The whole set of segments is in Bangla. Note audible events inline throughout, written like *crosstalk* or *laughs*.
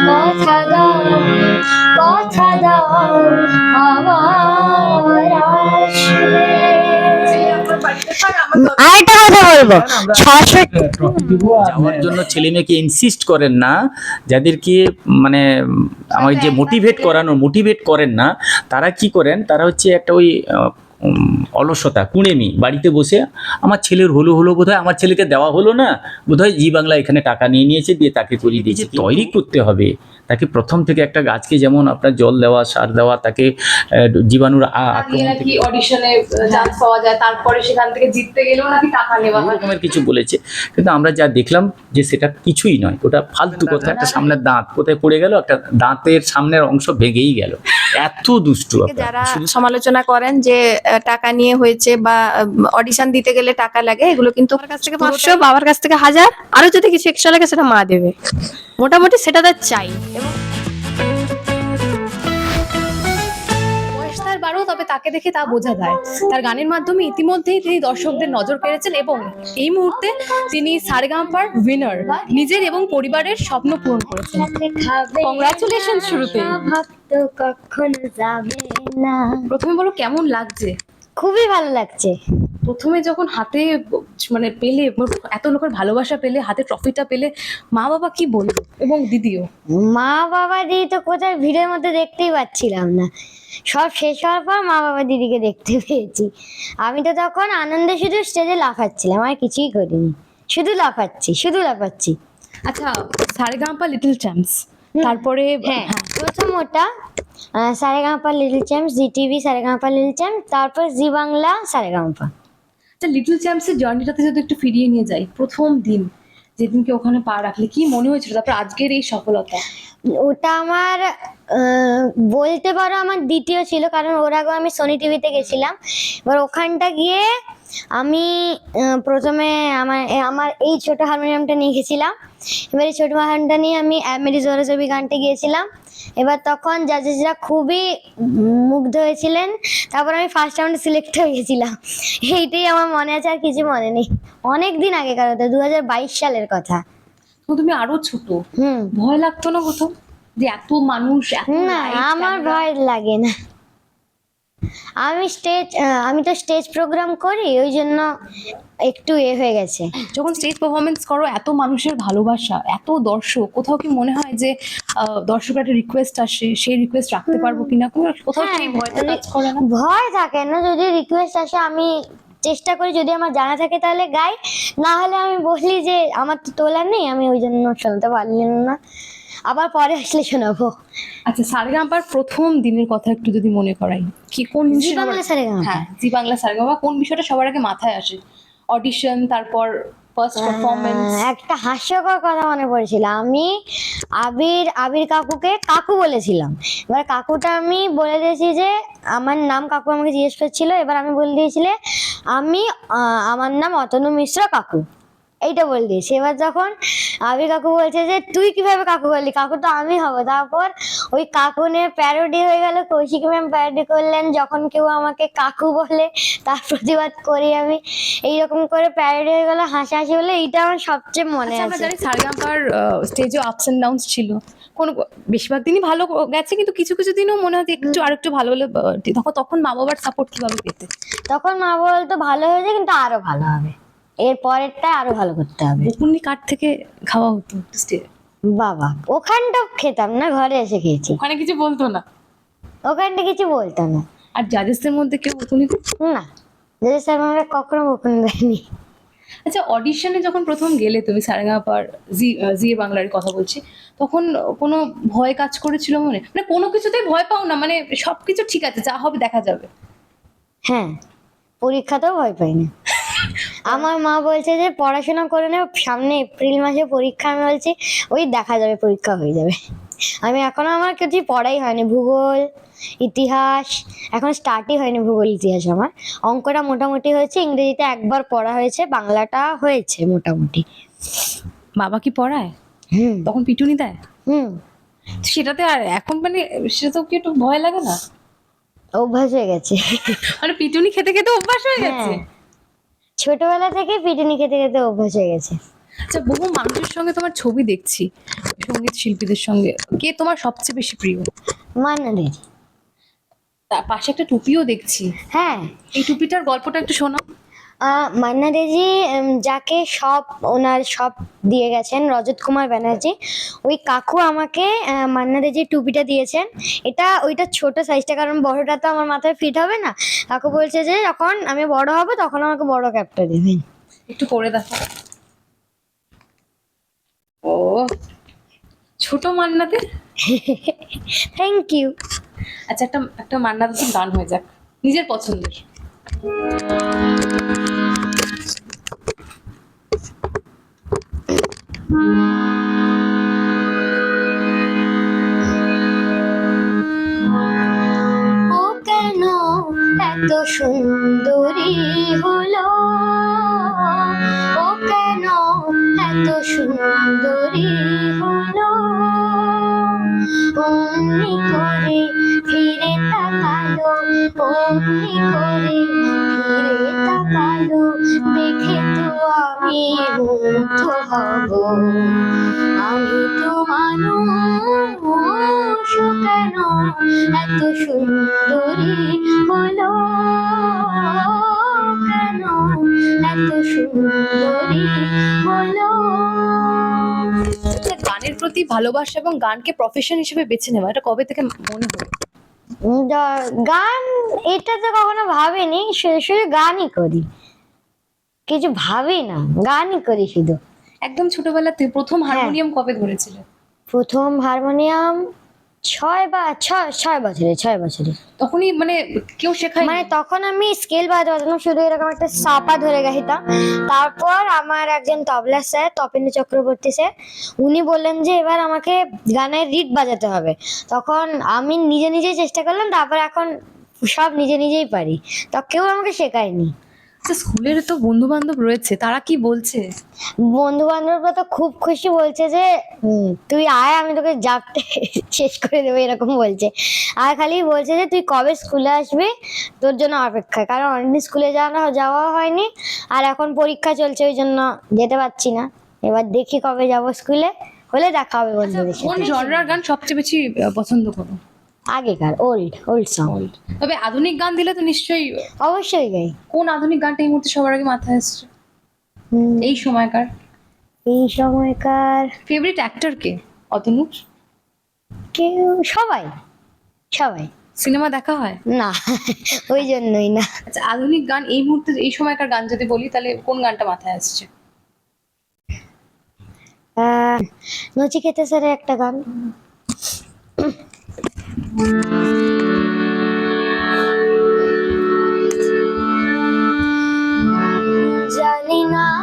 কথা দাও কথা দাও আরেকটা কথা বলব যাওয়ার জন্য ছেলে মেয়েকে ইনসিস্ট করেন না যাদেরকে মানে আমাকে যে মোটিভেট করানো মোটিভেট করেন না তারা কি করেন তারা হচ্ছে একটা ওই অলসতা কুড়েমি বাড়িতে বসে আমার ছেলের হলো হলো বোধহয় আমার ছেলেকে দেওয়া হলো না বোধহয় জি বাংলা এখানে টাকা নিয়ে নিয়েছে দিয়ে তাকে করিয়ে দিয়েছে। তৈরি করতে হবে। তাকে প্রথম থেকে একটা গাছকে যেমন আপনার জল দেওয়া সার দেওয়া তাকে জীবাণুর আক্রমণ থেকে অডিশনে চান্স পাওয়া যায়। তারপরে সেখান থেকে জিততে গেলেও নাকি টাকা নেওয়া রকমের কিছু বলেছে। কিন্তু আমরা যা দেখলাম যে সেটা কিছুই নয়। ওটা ফালতু কথা একটা সামনের দাঁত। কোথায় পড়ে গেল? একটা দাঁতের সামনের অংশ ভেঙেই গেল। এত দুষ্টু যারা সমালোচনা করেন যে টাকা নিয়ে হয়েছে বা অডিশন দিতে গেলে টাকা লাগে এগুলো কিন্তু আমার কাছ থেকে পাঁচশো বাবার কাছ থেকে হাজার। আরও যদি কিছু এক্সট্রা লাগে সেটা মা দেবে। মোটামুটি সেটা তার চাই। এবং তবে তাকে দেখে তা বোঝা যায়। তার গানের মাধ্যমে ইতিমধ্যেই তিনি দর্শকদের নজর কেড়েছেন এবং এই মুহূর্তে তিনি সারেগাম্পার উইনার নিজের এবং পরিবারের স্বপ্ন পূরণ করেছেন। Congratulations শুরুতেই। ভক্ত কখনো যাবে না? প্রথমে বলো কেমন লাগছে? খুবই ভালো লাগছে। প্রথমে যখন হাতে মানে পেলে এত লোকের ভালোবাসা পেলে হাতে ট্রফিটা পেলে মা বাবা কি বলল এবং দিদিও? মা বাবা দিদি তো কোথায় ভিড়ের মধ্যে দেখতেই পাচ্ছিলাম না। সব শেষ হওয়ার পর মা বাবা দিদিকে দেখতে পেয়েছি। আমি তো তখন আনন্দে শুধু স্টেজে লাফাচ্ছিলাম আর কিছুই করিনি। শুধু লাফাচ্ছি শুধু লাফাচ্ছি। আচ্ছা সারেগাম্পা লিটল চ্যাম্পস তারপরে হ্যাঁ প্রথম ওটা Saregamapa little champs Zee TV Saregamapa little champs তারপর জি বাংলা সারেগামাপা। আচ্ছা লিটল চ্যাম্পসের জার্নিটাতে যদি একটু ফিরিয়ে নিয়ে যাই প্রথম দিন যেদিনকে ওখানে পা রাখলে কি মনে হয়েছিল? তারপর আজকের এই সফলতা? ওটা আমার বলতে পারো আমার দ্বিতীয় ছিল কারণ ওর আগে আমি সোনি টিভিতে গেছিলাম। এবার ওখানটা গিয়ে আমি প্রথমে আমার আমার এই ছোট হারমোনিয়ামটা নিয়ে গেছিলাম। এবার এই ছোট হারমোনিয়ামটা নিয়ে আমি মেরি জোরে জবি গানটা গিয়েছিলাম। এবার তখন জাজেসরা খুবই মুগ্ধ হয়েছিলেন। তারপর আমি ফার্স্ট রাউন্ডে সিলেক্ট হয়ে গেছিলাম। এইটাই আমার মনে আছে আর কিছু মনে নেই। অনেক দিন আগেকার কথা দু হাজার বাইশ সালের কথা। তুমি আরও ছোট। হুম। ভয় লাগতো না কোথাও? যে এত মানুষ না আমার ভয় লাগে না। আমি স্টেজ আমি তো স্টেজ প্রোগ্রাম করি ওই জন্য একটু এ হয়ে গেছে। যখন স্টেজ পারফরমেন্স করো এত মানুষের ভালোবাসা এত দর্শক কোথাও কি মনে হয় যে আহ, দর্শকের একটা রিকোয়েস্ট আসে সেই রিকোয়েস্ট রাখতে পারব কিনা? কোনো কোথাও সেই হ্যাঁ, ভয়টা কাজ করে না? ভয় থাকে না যদি রিকোয়েস্ট আসে আমি চেষ্টা করি যদি আমার জানা থাকে তাহলে গাই না হলে আমি বলি যে আমার তো তোলার নেই আমি ওই জন্য চলতে পারলাম না। আবার পরে আসলে শোনাবো। আচ্ছা সারেগাম্পার প্রথম দিনের কথা একটু যদি মনে করাই কি কোন জি বাংলা সারেগামাপা। হ্যাঁ জি বাংলা সারেগামা কোন বিষয়টা সবার আগে মাথায় আসে? অডিশন তারপর ফার্স্ট একটা হাস্যকর কথা মনে পড়েছিল। আমি আবির আবির কাকুকে কাকু বলেছিলাম। এবার কাকুটা আমি বলে দিয়েছি যে আমার নাম কাকু আমাকে জিজ্ঞেস করছিল এবার আমি বলে দিয়েছিলে আমি আমার নাম অতনু মিশ্র কাকু। এইটা বলে দিয়েছি। এবার যখন আমি কাকু বলছে যে তুই কীভাবে কাকু বললি কাকু তো আমি হব। তারপর ওই কাকু নিয়ে প্যারোডি হয়ে গেল। কৌশিক ম্যাম প্যারোডি করলেন। যখন কেউ আমাকে কাকু বলে তার প্রতিবাদ করি আমি। এইরকম করে প্যারোডি হয়ে গেল। হাসি হলে এইটা আমার সবচেয়ে মনে আচ্ছা আছে। সারেগাম্পার স্টেজে আপস এন্ড ডাউনস ছিল। কোন বেশিরভাগ দিনই ভালো গেছে কিন্তু কিছু কিছু দিনও মনে হয় একটু আরেকটু ভালো হলে তখন তখন মা বাবার সাপোর্ট কীভাবে পেতে তখন মা বাবা বলতো ভালো হয়েছে কিন্তু আরও ভালো হবে। এর পরেরটা আরও ভালো করতে হবে। বকুনি কাঠ থেকে খাওয়া হতো বাবা ওখানটা খেতাম না ঘরে এসে খেয়েছি। ওখানে কিছু বলতো না? ওখানটা কিছু বলতো না। আর জাজেসদের মধ্যে কেউ বকুনি না স্যার আমরা কখনো বকুনি দেয়নি। আচ্ছা অডিশনে যখন প্রথম গেলে তুমি সারেগামাপার জি জি বাংলার কথা বলছি তখন কোনো ভয় কাজ করেছিল মনে? মানে কোনো কিছুতেই ভয় পাও না মানে সবকিছু ঠিক আছে যা হবে দেখা যাবে। হ্যাঁ পরীক্ষাতেও ভয় পাই না। আমার মা বলছে যে পড়াশোনা করে নে সামনে এপ্রিল মাসে পরীক্ষা আমি বলছি ওই দেখা যাবে পরীক্ষা হয়ে যাবে। আমি এখনও আমার কিছু পড়াই হয়নি ভূগোল ইতিহাস এখন স্টার্টই হয়নি ভূগোল ইতিহাস আমার। অঙ্কটা মোটামুটি হয়েছে ইংরেজিতে একবার পড়া হয়েছে বাংলাটা হয়েছে মোটামুটি। বাবা কি পড়ায়? হুম। তখন পিটুনি দেয়? হুম। সেটাতে আর এখন মানে সেটা তো কি একটু ভয় লাগে না? অভ্যাস হয়ে গেছে। মানে পিটুনি খেতে খেতে অভ্যাস হয়ে গেছে? হ্যাঁ ছোটবেলা থেকে পিটুনি খেতে খেতে অভ্যাস হয়ে গেছে। আচ্ছা বহু মানুষের সঙ্গে তোমার ছবি দেখছি সংগীত শিল্পীদের সঙ্গে। কে তোমার সবচেয়ে বেশি প্রিয়? মান্না তার পাশে একটা টুপিও দেখছি। হ্যাঁ। এই টুপিটার গল্পটা একটু শোনাও। মান্না দেজি যাকে সব ওনার সব দিয়ে গেছেন রজত কুমার ব্যানার্জি ওই কাকু আমাকে মান্না দেজির টুপিটা দিয়েছেন। এটা ওইটা ছোট সাইজটা কারণ বড়টা তো আমার মাথায় ফিট হবে না। কাকু বলছে যে যখন আমি বড় হব তখন আমাকে বড় ক্যাপটা দেবেন একটু পরে দেখো। ও ছোট মান্নাতে থ্যাংক ইউ আচ্ছা একটা একটা মান্নাতে গান হয়ে যাক। নিজের পছন্দের। ও কেন এত সুন্দরী হলো? ও কেন এত সুন্দরী হলো? অমনি করে ফিরে তাকালো, অমনি করে আমি কেন এত সুন্দরী কেন এত সুন্দরী গানের প্রতি ভালোবাসা এবং গানকে প্রফেশন হিসেবে বেছে নেওয়া, এটা কবে থেকে মনে হলো? গান, এটা তো কখনো ভাবিনি, শুধু শুধু গানই করি। কিছু ভাবি না গানই করি শুধু। একদম ছোটবেলাতে প্রথম হারমোনিয়াম কবে ধরেছিলে? প্রথম হারমোনিয়াম ছয় বা ছয় ছয় বছরে ছয় বছরে। তখনই মানে কেউ শেখায় মানে তখন আমি স্কেল বাজাতে পারতাম শুধু এরকম একটা সাপা ধরে গাইতাম তারপর আমার একজন তবলা স্যার তপেন্দ্র চক্রবর্তী স্যার উনি বললেন যে এবার আমাকে গানের রিড বাজাতে হবে। তখন আমি নিজে নিজেই চেষ্টা করলাম তারপর এখন সব নিজে নিজেই পারি। তো কেউ আমাকে শেখায়নি। আচ্ছা স্কুলের তো বন্ধু বান্ধব রয়েছে তারা কি বলছে? বন্ধু বান্ধবরা তো খুব খুশি বলছে যে তুই আয় আমি তোকে জাপটে *laughs* শেষ করে দেবো এরকম বলছে। আর খালি বলছে যে তুই কবে স্কুলে আসবি? তোর জন্য অপেক্ষা। কারণ অনেকদিন স্কুলে যাওয়া যাওয়া হয়নি। আর এখন পরীক্ষা চলছে ওই জন্য যেতে পারছি না। এবার দেখি কবে যাব স্কুলে। হলে দেখা হবে বন্ধুদের কোন জনরার গান সবচেয়ে বেশি পছন্দ করো? আগেকার ওল্ড ওল্ড সং তবে আধুনিক গান দিলে তো নিশ্চয়ই অবশ্যই গাই। কোন আধুনিক গানটা এই মুহূর্তে সবার আগে মাথায় আসছে? হুম, এই সময়কার? এই সময়কার ফেভারিট অ্যাক্টর কে? অতনু? কেউ সবাই সবাই। সিনেমা দেখা হয়? না ওই জন্যই না। আচ্ছা আধুনিক গান এই মুহূর্তে এই সময়কার গান যদি বলি তাহলে কোন গানটা মাথায় আসছে? নচিকেতা স্যারের একটা গান। জানি না।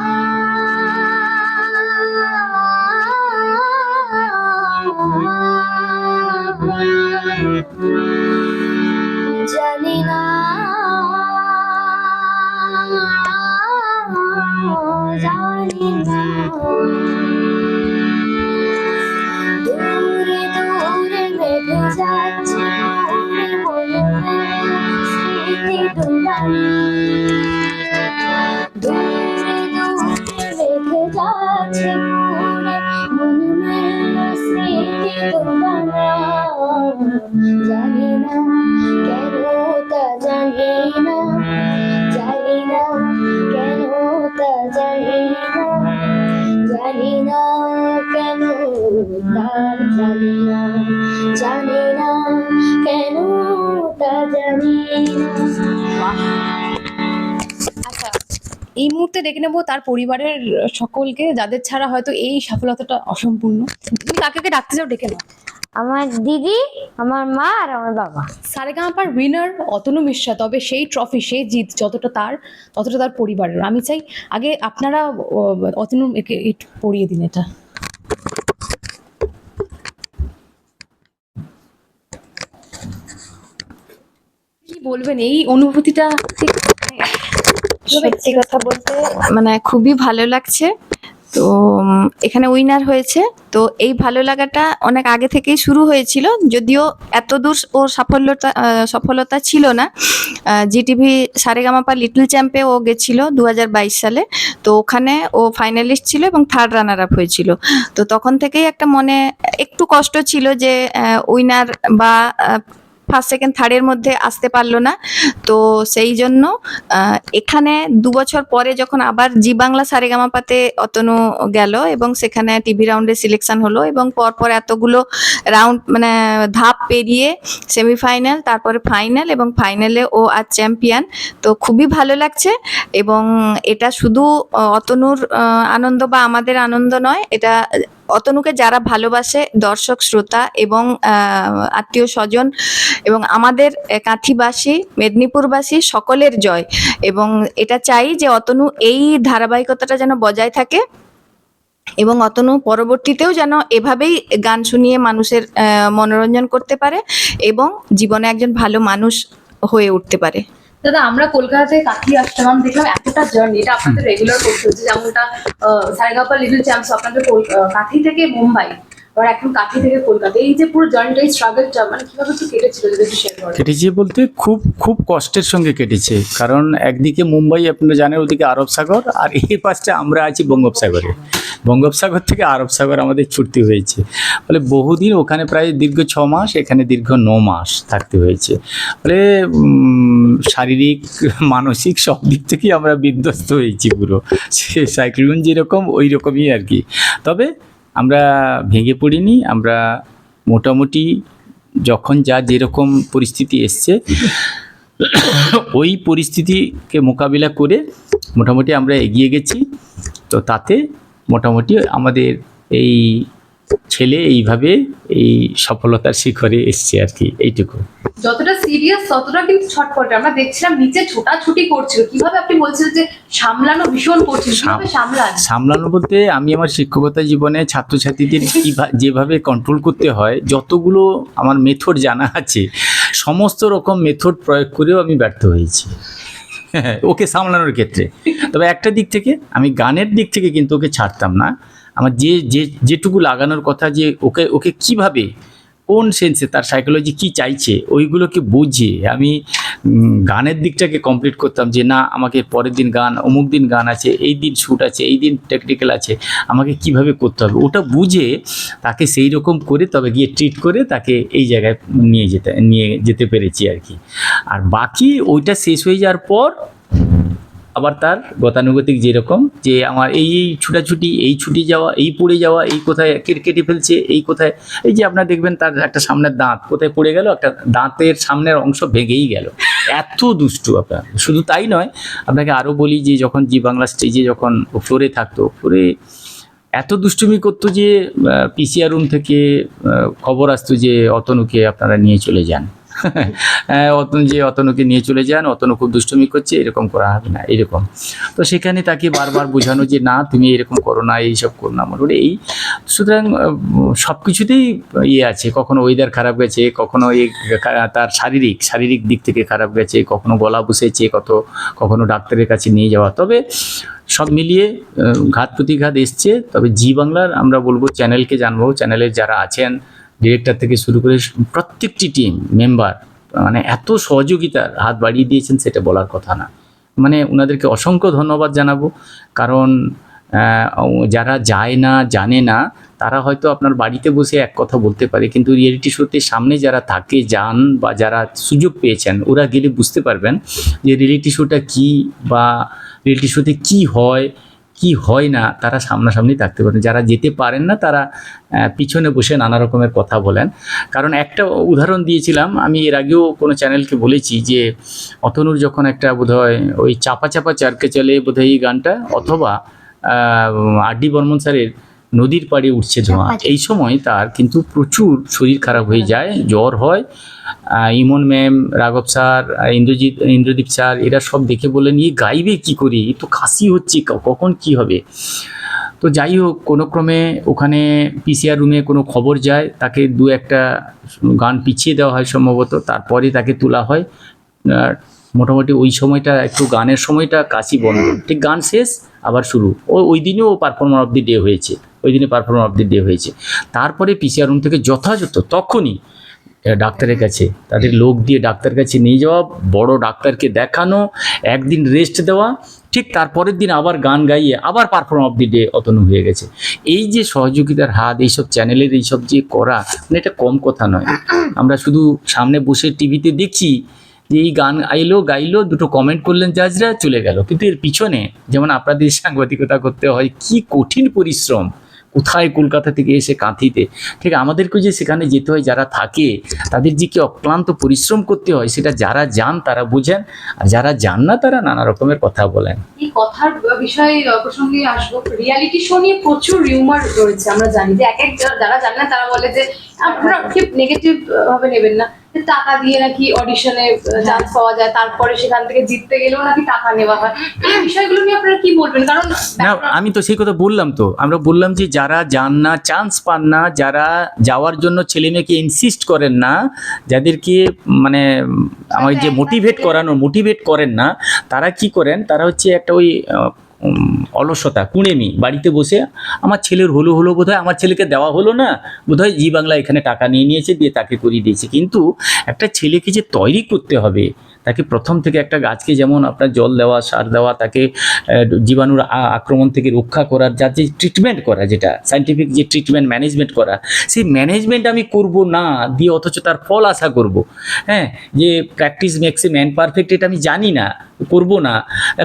জানি না কেন তা জানি আচ্ছা এই মুহূর্তে ডেকে নেব তার পরিবারের সকলকে যাদের ছাড়া হয়তো এই সফলতাটা অসম্পূর্ণ। তুমি কাকে কাকে ডাকতে চাও ডেকে নাও। আমার দিদি আমার মা আর আমার বাবা। সারেগামাপার উইনার অতনু মিশ্রা তবে সেই ট্রফি সেই জিত যতটা তার ততটা তার পরিবারের। আমি চাই আগে আপনারা অতনু একে পড়িয়ে দিন এটা। বলবেন? এই অনুভূতিটা ঠিক সত্যি কথা বলতে মানে খুবই ভালো লাগছে। তো এখানে উইনার হয়েছে। তো এই ভালো লাগাটা অনেক আগে থেকেই শুরু হয়েছিল। যদিও এত দূর ও সাফল্যতা সফলতা ছিল না। জিটিভি সারেগামাপা লিটল চ্যাম্পে ও গেছিল দু হাজার বাইশ সালে। তো ওখানে ও ফাইনালিস্ট ছিল এবং থার্ড রানার আপ হয়েছিল। তো তখন থেকেই একটা মনে একটু কষ্ট ছিল যে উইনার বা ফার্স্ট সেকেন্ড থার্ডের মধ্যে আসতে পারল না। তো সেই জন্য এখানে দু বছর পরে যখন আবার জি বাংলা সারেগামাপাতে অতনু গেল এবং সেখানে টিভি রাউন্ডে সিলেকশন হলো এবং পরপর এতগুলো রাউন্ড মানে ধাপ পেরিয়ে সেমিফাইনাল তারপরে ফাইনাল এবং ফাইনালে ও আজ চ্যাম্পিয়ন তো খুবই ভালো লাগছে এবং এটা শুধু অতনুর আনন্দ বা আমাদের আনন্দ নয়, এটা অতনুকে যারা ভালোবাসে, দর্শক, শ্রোতা এবং আত্মীয় স্বজন এবং আমাদের কাঁথিবাসী মেদিনীপুরবাসী সকলের জয়। এবং এটা চাই যে অতনু এই ধারাবাহিকতাটা যেন বজায় থাকে এবং অতনু পরবর্তীতেও যেন এভাবেই গান শুনিয়ে মানুষের মনোরঞ্জন করতে পারে এবং জীবনে একজন ভালো মানুষ হয়ে উঠতে পারে। দাদা আমরা কলকাতা থেকে কাঠি আসলাম। দেখলাম এতটা জার্নি এটা আপনাদের রেগুলার করতে হচ্ছে। যেমনটা সারেগাপা লিটল চ্যাম্পস আপনাদের কাঠি থেকে মুম্বাই। আর এখন থেকে কলকাতা। এই যে পুরো জার্নিটা এই স্ট্রাগলটা মানে কীভাবে একটু কেটেছিল যদি একটু শেয়ার করেন কেটেছে বলতে খুব খুব কষ্টের সঙ্গে কেটেছে। কারণ একদিকে মুম্বাই, আপনারা জানেন, ওদিকে আরব সাগর, আর এই পাশটা আমরা আছি বঙ্গোপসাগরে। বঙ্গোপসাগর থেকে আরব সাগর আমাদের ছুটতে হয়েছে। ফলে বহুদিন ওখানে প্রায় দীর্ঘ ছ মাস, এখানে দীর্ঘ ন মাস থাকতে হয়েছে। ফলে শারীরিক, মানসিক সব দিক থেকেই আমরা বিধ্বস্ত হয়েছি পুরো। সে সাইক্লোন যেরকম ওই রকমই আর কি। তবে আমরা ভেঙে পড়িনি, আমরা মোটামুটি যখন যা যেরকম পরিস্থিতি এসছে, ওই পরিস্থিতিকে মোকাবিলা করে মোটামুটি আমরা এগিয়ে গেছি। তো তাতে মোটামুটি আমাদের এই ছেলে এইভাবে এই সফলতার শিখরে এসছে আর কি এইটুকু। যতটা সিরিয়াস ততটা কিন্তু ছটপটে আমরা দেখছিলাম নিচে ছোটাছুটি করছিল। কীভাবে আপনি বলছিলেন যে সামলানো ভীষণ করছিল কীভাবে সামলান? সামলানো বলতে আমি আমার শিক্ষকতা জীবনে ছাত্রছাত্রীদের *laughs* যেভাবে কন্ট্রোল করতে হয় যতগুলো আমার মেথড জানা আছে সমস্ত রকম মেথড প্রয়োগ করেও আমি ব্যর্থ হয়েছি। *laughs* ওকে সামলানোর ক্ষেত্রে। তবে একটা দিক থেকে আমি গানের দিক থেকে কিন্তু ওকে ছাড়তাম না। আমার যে যে, যেটুকু লাগানোর কথা যে ওকে ওকে কীভাবে, কোন সেন্সে তার সাইকোলজি কি চাইছে, ওইগুলোকে বুঝিয়ে আমি গানের দিকটাকে কমপ্লিট করতাম যে না, আমাকে পরের দিন গান, অমুক দিন গান আছে, এই দিন শ্যুট আছে, এই দিন টেকনিক্যাল আছে, আমাকে কীভাবে করতে হবে? ওটা বুঝে তাকে সেই রকম করে তবে গিয়ে ট্রিট করে তাকে এই জায়গায় নিয়ে যেতে নিয়ে যেতে পেরেছি আর কি। আর বাকি ওইটা শেষ হয়ে যাওয়ার পর আবার তার গতানুগতিক যেরকম যে আমার এই এই ছুটাছুটি, এই ছুটি যাওয়া, এই পড়ে যাওয়া, এই কোথায় কেটে ফেলছে, এই কোথায়, এই যে আপনার দেখবেন তার একটা সামনের দাঁত কোথায় পড়ে গেল, একটা দাঁতের সামনের অংশ ভেঙেই গেল। এত দুষ্টু আপনার। শুধু তাই নয়, আপনাকে আরও বলি যে যখন জি বাংলা স্টেজে যখন ফ্লোরে থাকতো, ফ্লোরে এত দুষ্টুমি করতো যে পিসিআর রুম থেকে খবর আসতো যে অতনুকে আপনারা নিয়ে চলে যান। অতনু যে অতনুকে নিয়ে চলে যান, অতনু খুব দুষ্টুমি করছে, এরকম করা হবে না, এরকম। তো সেখানে তাকে বারবার বোঝানো যে, না, তুমি এরকম করো না, এইসব করো না মোটামুটি এই সুতরাং সব কিছুতেই ইয়ে আছে। কখনো ওয়েদার খারাপ গেছে, কখনো এই তার শারীরিক শারীরিক দিক থেকে খারাপ গেছে, কখনো গলা বসেছে, কত, কখনো ডাক্তারের কাছে নিয়ে যাওয়া। তবে সব মিলিয়ে ঘাত প্রতিঘাত এসছে। তবে জি বাংলার আমরা বলব চ্যানেলকে জানব। চ্যানেলের যারা আছেন ডিরেক্টর থেকে শুরু করে প্রত্যেকটি টিম মেম্বার মানে এত সহযোগিতার হাত বাড়িয়ে দিয়েছেন সেটা বলার কথা না। মানে ওনাদেরকে অসংখ্য ধন্যবাদ জানাব। কারণ যারা যায় না, জানে না, তারা হয়তো আপনার বাড়িতে বসে এক কথা বলতে পারে, কিন্তু রিয়েলিটি শোতে সামনে যারা থাকে, যান বা যারা সুযোগ পেয়েছেন, ওরা গেলে বুঝতে পারবেন যে রিয়েলিটি শোটা কী বা রিয়েলিটি শোতে কী হয় কি হয় না তারা সামনাসামনি থাকতে পারেন যারা যেতে পারেন না তারা পিছনে বসে নানা রকমের কথা বলেন। কারণ একটা উদাহরণ দিয়েছিলাম আমি এর আগেও কোনো চ্যানেলকে বলেছি যে অতনুর যখন একটা বোধহয় ওই চাপা চাপা চারকে চলে বোধহয় এই গানটা অথবা আর ডি বর্মন স্যারের নদীর পাড়ে উঠছে ধোঁয়া এই সময় তার কিন্তু প্রচুর শরীর খারাপ হয়ে যায় জ্বর হয় ইমন ম্যাম, রাঘব স্যার ইন্দ্রজিৎ, ইন্দ্রদীপ স্যার, এরা সব দেখে বললেন ইয়ে গাইবে কি করি? তো কাশি হচ্ছে কখন কি হবে? তো যাই হোক, কোনো ক্রমে ওখানে পিসিআর রুমে কোনো খবর যায়, তাকে দু একটা গান পিছিয়ে দেওয়া হয় সম্ভবত, তারপরে তাকে তোলা হয়। মোটামুটি ওই সময়টা, একটু গানের সময়টা কাশি বন্ধ। ঠিক গান শেষ, আবার শুরু। ও, ওই দিনেও পারফর্মার অফ দি ডে হয়েছে। ওই দিনে পারফর্মার অফ দি ডে হয়েছে। তারপরে পিসিআর রুম থেকে যথাযথ, তখনই ডাক্তারের কাছে। তাদের লোক দিয়ে ডাক্তার কাছে নিয়ে যাওয়া, বড় ডাক্তারকে দেখানো, একদিন রেস্ট দেওয়া, ঠিক তারপরের দিন আবার গান গাইয়ে আবার perform of the day Atanu হয়ে গেছে। এই যে সহযোগিতার হাত, এইসব চ্যানেলের এইসব যে করা মানে এটা কম কথা নয়। আমরা শুধু সামনে বসে টিভিতে দেখছি যে এই গান আইলো, গাইলো, দুটো কমেন্ট করলেন জাজরা, চলে গেল। কিন্তু এর পিছনে যেমন আপনাদের সাংবাদিকতা করতে হয়, কি কঠিন পরিশ্রম। কোথায় কলকাতা থেকে এসে কাঁথিতে? ঠিক আমাদেরকেও যে সেখানে যেতে হয়, যারা থাকে, তাদের যে কি অক্লান্ত পরিশ্রম করতে হয়, সেটা যারা যান, তারা বোঝেন। আর যারা যান না, তারা নানা রকমের কথা বলেন। এই কথার বিষয়ে প্রসঙ্গে আসব? রিয়ালিটি শো নিয়ে প্রচুর রিউমার রয়েছে, আমরা জানি যে এক এক যারা- যারা জানে না, তারা বলে যে আপনারা নেগেটিভ ভাবে নেবেন না। টাকা দিয়ে নাকি অডিশনে চান্স পাওয়া যায় তারপরে সেখান থেকে জিততে গেলেও নাকি টাকা নেওয়া হয়। এই বিষয়গুলো নিয়ে আপনারা কি বলবেন? কারণ না আমি তো সেই কথা বললাম তো। আমরা বললাম যে যারা যান না চান্স পান না যারা যাওয়ার জন্য ছেলে মেয়েকে ইনসিস্ট করেন না যাদেরকে মানে আমার যে মোটিভেট করানো মোটিভেট করেন না তারা কি করেন? তারা হচ্ছে একটা ওই অলসতা, কুঁড়েমি, বাড়িতে বসে আমার ছেলের হলো হলো বোধহয়, আমার ছেলেকে দেওয়া হলো না, বোধহয় জি বাংলা এখানে টাকা নিয়ে নিয়েছে, দিয়ে তাকে করিয়ে দিয়েছে। কিন্তু একটা ছেলেকে যে তৈরি করতে হবে তাকে প্রথম থেকে একটা গাছকে যেমন আপনার জল দেওয়া, সার দেওয়া, তাকে জীবাণুর আক্রমণ থেকে রক্ষা করার, যার যে ট্রিটমেন্ট করা যেটা সাইন্টিফিক যে ট্রিটমেন্ট ম্যানেজমেন্ট করা, সেই ম্যানেজমেন্ট আমি করব না দিয়ে অথচ তার ফল আশা করব। হ্যাঁ যে practice makes a man perfect এটা আমি জানি না, করব না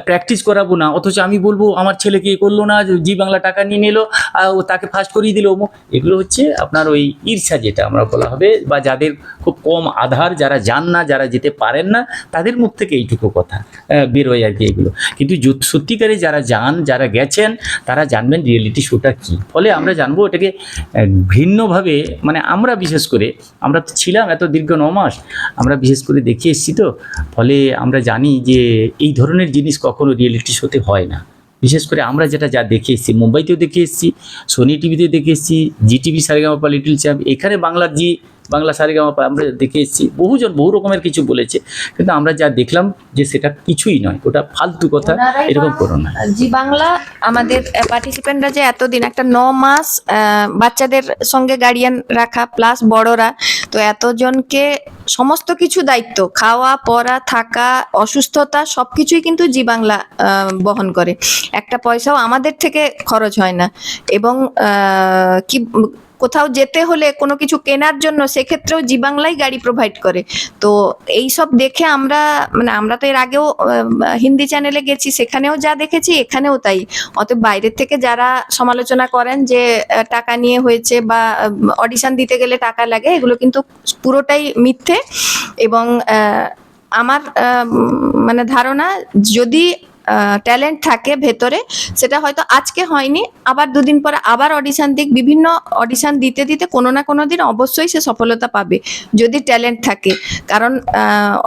প্র্যাকটিস করাবো না, অথচ আমি বলব, আমার ছেলেকে এ করল না, জি বাংলা টাকা নিয়ে নিলো তাকে ফার্স্ট করিয়ে দিল। এগুলো হচ্ছে আপনার ওই ঈর্ষা যেটা আমরা বলা হবে, বা যাদের খুব কম আধার, যারা যান না, যারা যেতে পারেন না তাদের মুখ থেকে এইটুকু কথা বেরোয় আর কি এগুলো। কিন্তু সত্যিকারে যারা যান, যারা গেছেন, তারা জানবেন রিয়েলিটি শোটা কী। ফলে আমরা জানব এটাকে ভিন্নভাবে মানে আমরা বিশেষ করে, আমরা তো ছিলাম এত দীর্ঘ ন মাস, আমরা বিশেষ করে দেখে এসেছি তো, ফলে আমরা জানি যে এই ধরনের জিনিস কখনো রিয়েলিটি শোতে হয় না। বিশেষ করে আমরা যেটা যা দেখে এসেছি, মুম্বাইতেও দেখে এসেছি সোনি টিভিতে দেখে এসেছি Zee TV Saregamapa little champ এখানে বাংলার জি বাংলা সারেগামাপা আমরা দেখে এসেছি বহুজন বহু রকমের কিছু বলেছে কিন্তু আমরা যা দেখলাম যে সেটা কিছুই নয় ওটা ফালতু কথা এরকম করো না। জি বাংলা আমাদের পার্টিসিপেন্টরা যে এতদিন একটা ন মাস বাচ্চাদের সঙ্গে গার্ডিয়ান রাখা প্লাস বড়রা তো এতজনকে সমস্ত কিছু দায়িত্ব খাওয়া পড়া থাকা অসুস্থতা সবকিছুই কিন্তু জি বাংলা বহন করে। একটা পয়সাও আমাদের থেকে খরচ হয় না। এবং কি কোথাও যেতে হলে কোনো কিছু কেনার জন্য সেক্ষেত্রেও জি বাংলাই গাড়ি প্রোভাইড করে। তো এই সব দেখে আমরা মানে আমরা তো এর আগেও হিন্দি চ্যানেলে গেছি, সেখানেও যা দেখেছি, এখানেও তাই। অতএব বাইরের থেকে যারা সমালোচনা করেন যে টাকা নিয়ে হয়েছে বা অডিশন দিতে গেলে টাকা লাগে, এগুলো কিন্তু পুরোটাই মিথ্যে। এবং আমার মানে ধারণা, যদি ট্যালেন্ট থাকে ভেতরে, সেটা হয়তো আজকে হয়নি, আবার দুদিন পরে আবার অডিশান দিক, বিভিন্ন অডিশান দিতে দিতে কোনো না কোনো দিন অবশ্যই সে সফলতা পাবে, যদি ট্যালেন্ট থাকে। কারণ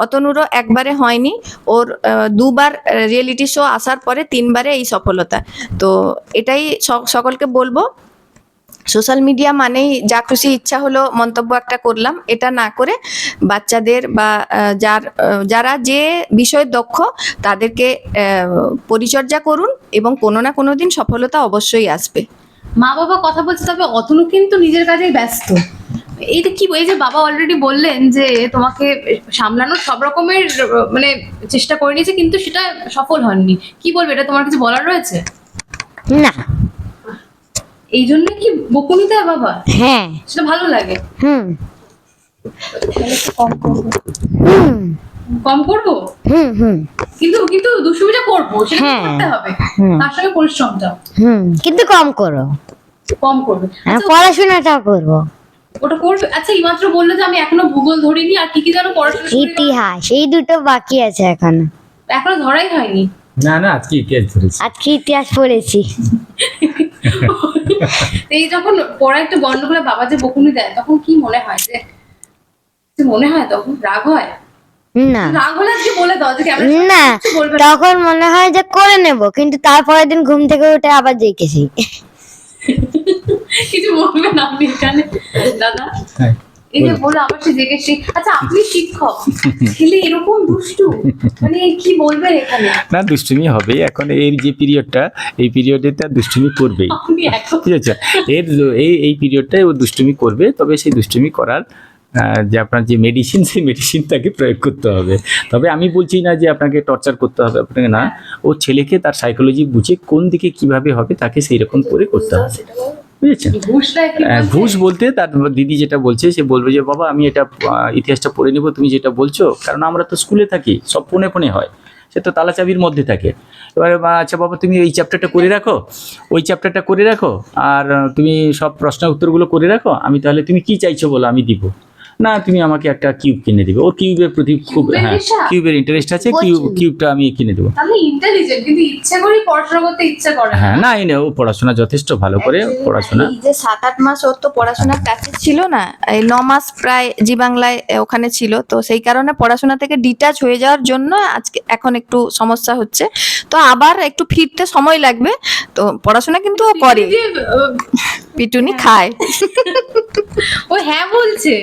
অতনুরও একবারে হয়নি, ওর দুবার রিয়েলিটি শো আসার পরে তিনবারে এই সফলতা। তো এটাই সকলকে বলব সোশ্যাল মিডিয়া মানেই যা খুশি ইচ্ছা হলো মন্তব্য একটা করলাম। এটা না করে বাচ্চাদের বা যার যারা যে বিষয়ে দক্ষ তাদেরকে পরিচর্যা করুন এবং কোনো না কোনো দিন সফলতা অবশ্যই আসবে। মা বাবা কথা বলছে তবে অতনু কিন্তু নিজের কাজেই ব্যস্ত। এইটা কি এই যে বাবা অলরেডি বললেন যে তোমাকে সামলানোর সব রকমের মানে চেষ্টা করে নিয়েছে কিন্তু সেটা সফল হননি। কি বলবে এটা তোমার কিছু বলার রয়েছে? না। এই জন্য কি বকুনি দেয় বাবা? হ্যাঁ। সেটা ভালো লাগে। হুম। কম করব। হুম। কম করব? হুম হুম। কিন্তু কিন্তু দুষ্টুমিটা করব সেটা হ্যাঁ। করতে হবে। হুম। তার সঙ্গে পরিশ্রমটা হুম। কিন্তু কম করো। কম করবে। হ্যাঁ, আচ্ছা, পড়াশোনাটাও করব। ওটা করবে? আচ্ছা এইমাত্র বলল যে আমি এখনও ভূগোল ধরিনি আর কি কি যেন পড়াশোনা ইতিহাস এই দুটো বাকি আছে এখন। এখনও ধরাই হয়নি। না না আজকে ইতিহাস ধরেছি। আজকে ইতিহাস পড়েছি। *laughs* এই যখন পড়া একটা গন্ডগোলে বাবা যে বকুনি দেয় তখন কি মনে হয় যে মনে হয় তখন রাগ হয়? না। রাগ হলে আজকে বলে দাও যে ক্যামেরা না তখন মনে হয় যে করে নেব কিন্তু তারপরের দিন ঘুম থেকে উঠে আবার দেখেছি। *laughs* কিছু বলবেন আপনি এখানে। দাদা? হ্যাঁ। এই যে বলে আবার সে জেগে আচ্ছা আপনি শিক্ষক? *laughs* ছেলে এরকম দুষ্টু? মানে কি বলবেন এখানে? না দুষ্টুমি হবে এখন এর যে পিরিয়ডটা এই পিরিয়ডে তার দুষ্টুমি করবেই। *laughs* ঠিক আছে? এর এই এই পিরিয়ডটাই ও দুষ্টুমি করবে তবে সেই দুষ্টুমি করার যে আপনার যে মেডিসিন সেই মেডিসিন তাকে প্রয়োগ করতে হবে। তবে আমি বলছি না যে আপনাকে টর্চার করতে হবে আপনাকে না। ও ছেলেকে তার সাইকোলজি বুঝে কোন দিকে কীভাবে হবে তাকে সেই রকম করে করতে হবে। বুঝেছেন? ঘুষ বলতে তার দিদি যেটা বলছে সে বলবে যে বাবা আমি এটা ইতিহাসটা পড়ে নেব তুমি যেটা বলছো কারণ আমরা তো স্কুলে থাকি সব ফোনে ফোনে হয়। সে তো তালা চাবির মধ্যে থাকে। এবারে আচ্ছা বাবা তুমি এই চ্যাপ্টারটা করে রাখো ওই চ্যাপ্টারটা করে রাখো আর তুমি সব প্রশ্ন উত্তরগুলো করে রাখো আমি তাহলে তুমি কি চাইছো বলো আমি দিব। না তুমি আমাকে একটা কিউব কিনে দিবে। ওর কিউবের প্রতি খুব হ্যাঁ কিউবের ইন্টারেস্ট আছে কিউব কিউবটা আমি কিনে দেবো। ইন্টেলিজেন্ট কিন্তু ইচ্ছা পড়াশোনা করতে ইচ্ছা করে হ্যাঁ না এই ও পড়াশোনা যথেষ্ট ভালো করে পড়াশোনা। যে সাত আট মাস ওর তো পড়াশোনার কাছে ছিল না এই ন মাস প্রায় জি বাংলায় ওখানে ছিল। তো সেই কারণে পড়াশোনা থেকে ডিটাচ হয়ে যাওয়ার জন্য আজকে এখন একটু সমস্যা হচ্ছে। তো আবার একটু ফিরতে সময় লাগবে। তো পড়াশোনা কিন্তু ও করে। পিটুনি খায়। *laughs* ও হ্যাঁ বলছে।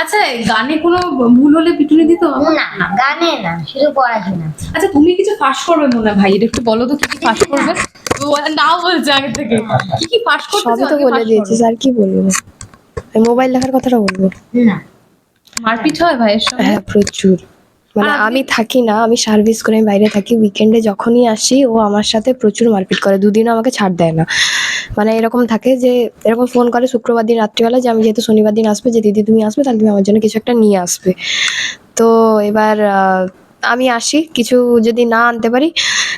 আচ্ছা গানে কোনো ভুল হলে পিটুনি দিত? না গানে না শুধু পড়াশোনা। আচ্ছা তুমি কিছু ফাঁস করবে মনে ভাই এটা একটু বলো তো কি কি ফাঁস করবে? ও না বলছে আগে থেকে। কি কি ফাঁস করতে সবই তো বলে দিয়েছি? স্যার কি বলব? আমি মোবাইল দেখার কথাটা বলব। না। মারপিট হয় ভাইয়ের সঙ্গে? হ্যাঁ প্রচুর। মানে আমি থাকি না আমি সার্ভিস করে আমি বাইরে থাকি উইকেন্ডে যখনই আসি ও আমার সাথে প্রচুর মারপিট করে দুদিনও আমাকে ছাড় দেয় না। মানে এরকম থাকে যে এরকম ফোন করে শুক্রবার দিন রাত্রিবেলা যে আমি যেহেতু শনিবার দিন আসবে যে দিদি তুমি আসবে তাহলে তুমি আমার জন্য কিছু একটা নিয়ে আসবে। তো এবার আমি আসি কিছু যদি না আনতে পারি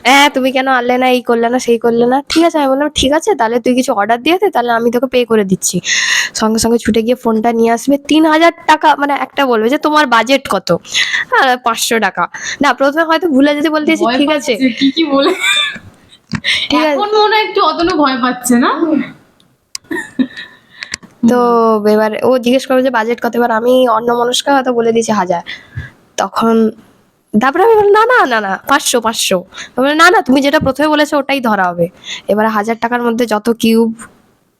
হ্যাঁ তুমি কেন আনলে না এই করলে না সেই করলে না? ঠিক আছে আমি বললাম ঠিক আছে তাহলে তুই কিছু অর্ডার দিয়ে দে তাহলে আমি তোকে পে করে দিচ্ছি। সঙ্গে সঙ্গে ছুটে গিয়ে ফোনটা নিয়ে আসবে তিন হাজার টাকা মানে একটা বলবে যে তোমার বাজেট কত? পাঁচশো টাকা। না প্রথমে হয়তো ভুলে যেতে বলতে ঠিক আছে। কি কি বলে। ঠিক আছে। এখন মনে হয় একটু অতনু ভয় পাচ্ছে না? তো এবার ও জিজ্ঞেস করবে যে বাজেট কত? এবার আমি অন্য মনস্কা হয়তো বলে দিয়েছি হাজার। তখন তারপরে আমি বললাম না না না না পাঁচশো পাঁচশো। বললাম, না না তুমি যেটা প্রথমে বলেছ ওটাই ধরা হবে। এবার হাজার টাকার মধ্যে যত কিউব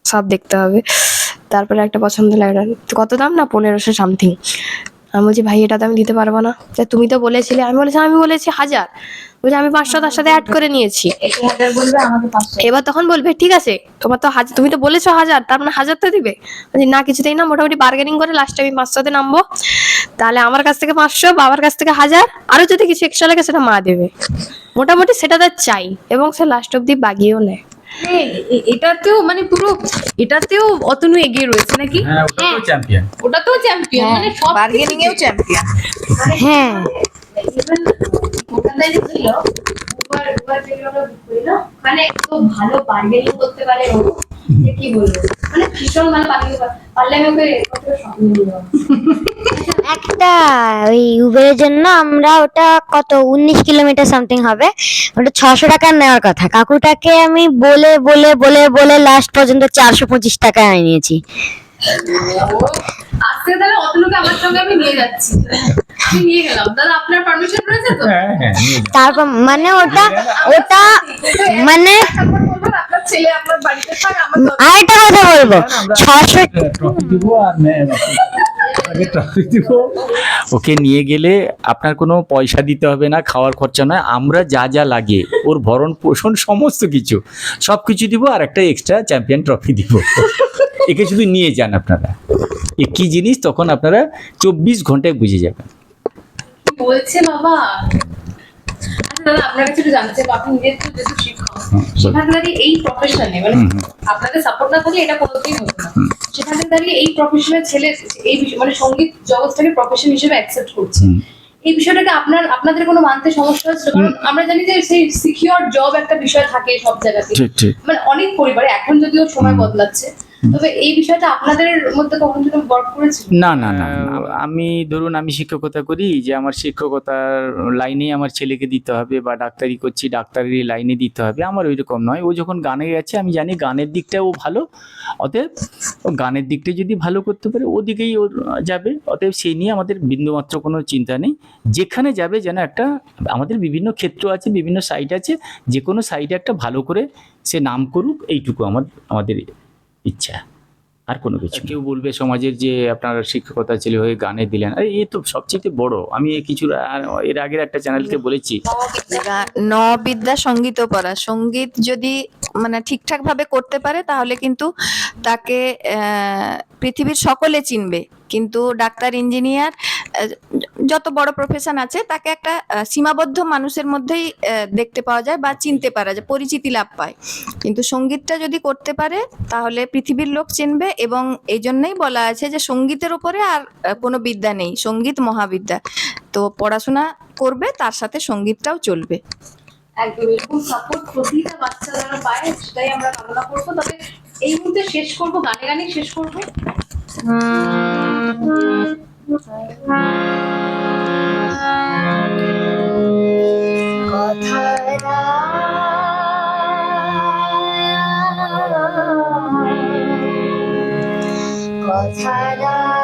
সব দেখতে হবে। তারপরে একটা পছন্দ লাগে কত দাম না? পনেরোশো সামথিং আমি বলছি ভাই এটা তো আমি দিতে পারব না। তুমি তো বলেছিলে। আমি বলেছি আমি বলেছি হাজার। বলছি আমি পাঁচশো তার সাথে অ্যাড করে নিয়েছি। এবার তখন বলবে ঠিক আছে তোমার তো হাজার তুমি তো বলেছ হাজার তার মানে হাজার তো দিবে। না কিছুতেই না মোটামুটি বার্গেনিং করে লাস্টে আমি পাঁচশোতে নামবো। তাহলে আমার কাছ থেকে পাঁচশো বাবার কাছ থেকে হাজার আরও যদি কিছু এক্সট্রা লাগে সেটা মা দেবে। মোটামুটি সেটা তার চাই এবং সে লাস্ট অব্দি বাগিয়েও নেয়। এ- এটাতেও মানে পুরো এটাতেও অতনু এগিয়ে রয়েছে নাকি? হ্যাঁ ওটা তো চ্যাম্পিয়ন ওটাতেও চ্যাম্পিয়ন মানে সব বার্গেনিং এও চ্যাম্পিয়ন হ্যাঁ। উবার উবার মানে দিলাম একটা ওই উবেরের জন্য আমরা ওটা কত? উনিশ কিলোমিটার সামথিং হবে। ওটা ছশো টাকা নেওয়ার কথা। কাকুটাকে আমি বলে বলে বলে বলে লাস্ট পর্যন্ত চারশো পঁচিশ আমি নিয়েছি আজকে তাহলে অতনুকে আমার সঙ্গে আমি নিয়ে যাচ্ছি। নিয়ে গেলাম। দাদা আপনার পারমিশন রয়েছে তো? হ্যাঁ হ্যাঁ। তারপর মানে ওটা ওটা মানে আরেকটা কথা বলব ছশো ট্রফি দিব আর আগে ট্রফি দিব। ওকে নিয়ে গেলে আপনার কোনো পয়সা দিতে হবে না খাওয়ার খরচা নয় আমরা যা যা লাগে ওর ভরণ পোষণ সমস্ত কিছু সব কিছু দিব আর একটা এক্সট্রা চ্যাম্পিয়ন ট্রফি দিব। একে শুধু নিয়ে যান আপনারা। এ কি জিনিস? তখন আপনারা চব্বিশ ঘন্টায় বুঝে যাবেন। বলছে বাবা? আচ্ছা দাদা আপনার কাছে একটু জানতে চাইব আপনি নিজের যেহেতু শিক্ষক সেখানে দাঁড়িয়ে এই প্রফেশনে মানে। আপনাদের সাপোর্ট না থাকলে এটা কোনোদিনই হতো না। সেখানে দাঁড়িয়ে এই প্রফেশনের ছেলে এই বিষয় মানে সংগীত জগৎটাকে প্রফেশন হিসেবে অ্যাকসেপ্ট করছে। এই বিষয়টাকে আপনার আপনাদের কোনো মানতে সমস্যা হচ্ছে? কারণ আমরা জানি যে সেই সিকিউর জব একটা বিষয় থাকে সব জায়গাতে মানে অনেক পরিবারে এখন যদিও সময় বদলাচ্ছে তবে এই বিষয়টা আপনাদের মধ্যে কখনো যেন ওয়ার্ক করেছিল? না না না আমি ধরুন আমি শিক্ষকতা করি যে আমার শিক্ষকতার লাইনে আমার ছেলেকে দিতে হবে বা ডাক্তারি করছি ডাক্তারি লাইনে দিতে হবে আমার ওই রকম নয়। ও যখন গানে গেছে আমি জানি গানের দিকটা ও ভালো। অতএব ও গানের দিকটা যদি ভালো করতে পারে ওদিকেই ও যাবে। অতএব সেই নিয়ে আমাদের বিন্দুমাত্র কোনো চিন্তা নেই। যেখানে যাবে যেন একটা আমাদের বিভিন্ন ক্ষেত্র আছে বিভিন্ন সাইট আছে যে কোনো সাইডে একটা ভালো করে সে নাম করুক এইটুকু আমার আমাদের ইচ্ছা আর কোনো কিছু কেউ বলবে সমাজের যে আপনার শিক্ষকতা ছেলে হয়ে গানে দিলেন আরে এ তো সবচেয়ে বড়। আমি কিছু এর আগের একটা চ্যানেলকে বলেছি। নবিদ্যা সংগীত পড়া। সংগীত যদি মানে ঠিকঠাক ভাবে করতে পারে তাহলে কিন্তু তাকে পৃথিবীর সকলে চিনবে। কিন্তু ডাক্তার ইঞ্জিনিয়ার যত বড় প্রফেশন আছে তাকে একটা সীমাবদ্ধ মানুষের মধ্যেই দেখতে পাওয়া যায় বা চিনতে পারা যায় পরিচিতি লাভ পায়। কিন্তু সঙ্গীতটা যদি করতে পারে তাহলে পৃথিবীর লোক চিনবে এবং এই জন্যই বলা আছে যে সঙ্গীতের উপরে আর কোনো বিদ্যা নেই সংগীত মহাবিদ্যা। তো পড়াশোনা করবে তার সাথে সঙ্গীতটাও চলবে। একদম এরকম সাপোর্ট প্রতিটা বাচ্চা যারা পায় সেটাই আমরা কামনা করব। তবে এই মুহূর্তে শেষ করব গানে গানে শেষ করব? কথারা কথারা